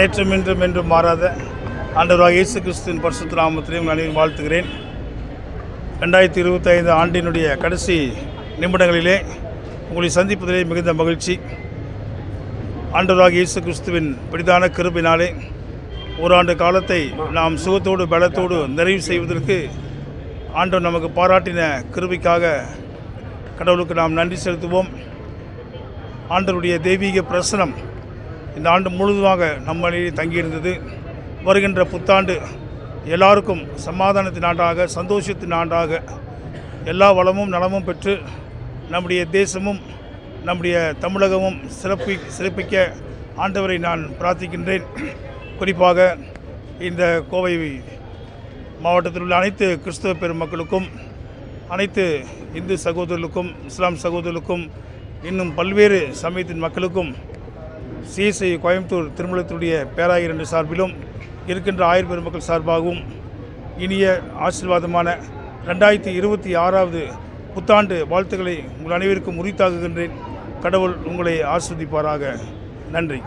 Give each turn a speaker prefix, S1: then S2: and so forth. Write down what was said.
S1: நேற்றும் இன்றும் என்றும் மாறாத ஆண்டவராக இயேசு கிறிஸ்துவின் பரிசுத்த நாமத்திலையும் நான் வாழ்த்துகிறேன். ரெண்டாயிரத்தி இருபத்தைந்து ஆண்டினுடைய கடைசி நிமிடங்களிலே உங்களை சந்திப்பதிலே மிகுந்த மகிழ்ச்சி. ஆண்டவராக இயேசு கிறிஸ்துவின் பிடிதான கிருபினாலே ஓராண்டு காலத்தை நாம் சுகத்தோடு பலத்தோடு நிறைவு செய்வதற்கு ஆண்டவர் நமக்கு பாராட்டின கிருபிக்காக கடவுளுக்கு நாம் நன்றி செலுத்துவோம். ஆண்டவருடைய தெய்வீக பிரசனம் இந்த ஆண்டு முழுவதுமாக நம்மளிலே தங்கியிருந்தது. வருகின்ற புத்தாண்டு எல்லாருக்கும் சமாதானத்தின் ஆண்டாக சந்தோஷத்தின் ஆண்டாக எல்லா வளமும் நலமும் பெற்று நம்முடைய தேசமும் நம்முடைய தமிழகமும் சிறப்பி சிறப்பிக்க ஆண்டவரை நான் பிரார்த்திக்கின்றேன். குறிப்பாக இந்த கோவை மாவட்டத்தில் உள்ள அனைத்து கிறிஸ்தவ பெருமக்களுக்கும் அனைத்து இந்து சகோதரர்களுக்கும் இஸ்லாம் சகோதரர்களுக்கும் இன்னும் பல்வேறு சமயத்தின் மக்களுக்கும் சிஎஸ்ஐ கோயம்புத்தூர் திருமணத்தினுடைய பேராயர் என்ற சார்பிலும் இருக்கின்ற ஆயிரம் பெருமக்கள் சார்பாகவும் இனிய ஆசீர்வாதமான ரெண்டாயிரத்தி இருபத்தி ஆறாவது புத்தாண்டு வாழ்த்துக்களை உங்கள் அனைவருக்கும் உரித்தாக்குகின்றேன். கடவுள் உங்களை ஆஸ்வதிப்பாராக. நன்றி.